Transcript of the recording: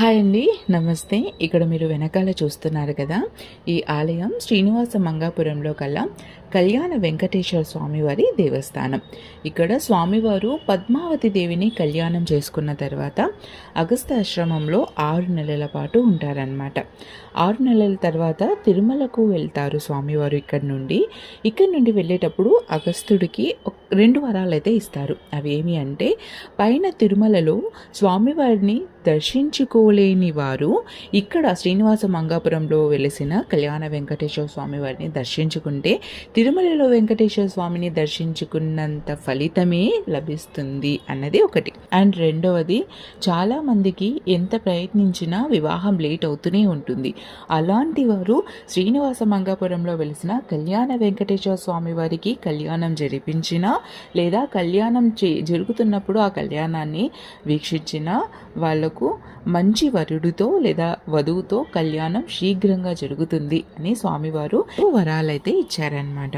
Hi అండి నమస్తే. ఇక్కడ మీరు వెనకాల చూస్తున్నారు కదా ఈ ఆలయం శ్రీనివాస మంగాపురంలో కల్లా కళ్యాణ వెంకటేశ్వర స్వామివారి దేవస్థానం. ఇక్కడ స్వామివారు పద్మావతి దేవిని కళ్యాణం చేసుకున్న తర్వాత అగస్త ఆశ్రమంలో ఆరు నెలల పాటు ఉంటారనమాట ఆరు నెలల తర్వాత తిరుమలకు వెళ్తారు స్వామివారు ఇక్కడ నుండి. ఇక్కడ నుండి వెళ్ళేటప్పుడు అగస్తుడికి రెండు వరాలు అయితే ఇస్తారు. అవి ఏమి అంటే పైన తిరుమలలో స్వామివారిని దర్శించుకోలేని వారు ఇక్కడ శ్రీనివాస మంగాపురంలో వెలిసిన కళ్యాణ వెంకటేశ్వర స్వామి వారిని దర్శించుకుంటే తిరుమలలో వెంకటేశ్వర స్వామిని దర్శించుకున్నంత ఫలితమే లభిస్తుంది అన్నది ఒకటి. అండ్ రెండవది చాలామందికి ఎంత ప్రయత్నించినా వివాహం లేట్ అవుతూనే ఉంటుంది. అలాంటి వారు శ్రీనివాస మంగాపురంలో వెలిసిన కళ్యాణ వెంకటేశ్వర స్వామి వారికి కళ్యాణం జరిపించినా లేదా కళ్యాణం చే జరుగుతున్నప్పుడు ఆ కళ్యాణాన్ని వీక్షించిన వాళ్ళకు మంచి వరుడితో లేదా వధువుతో కళ్యాణం శీఘ్రంగా జరుగుతుంది అని స్వామివారు వరాలైతే ఇచ్చారనమాట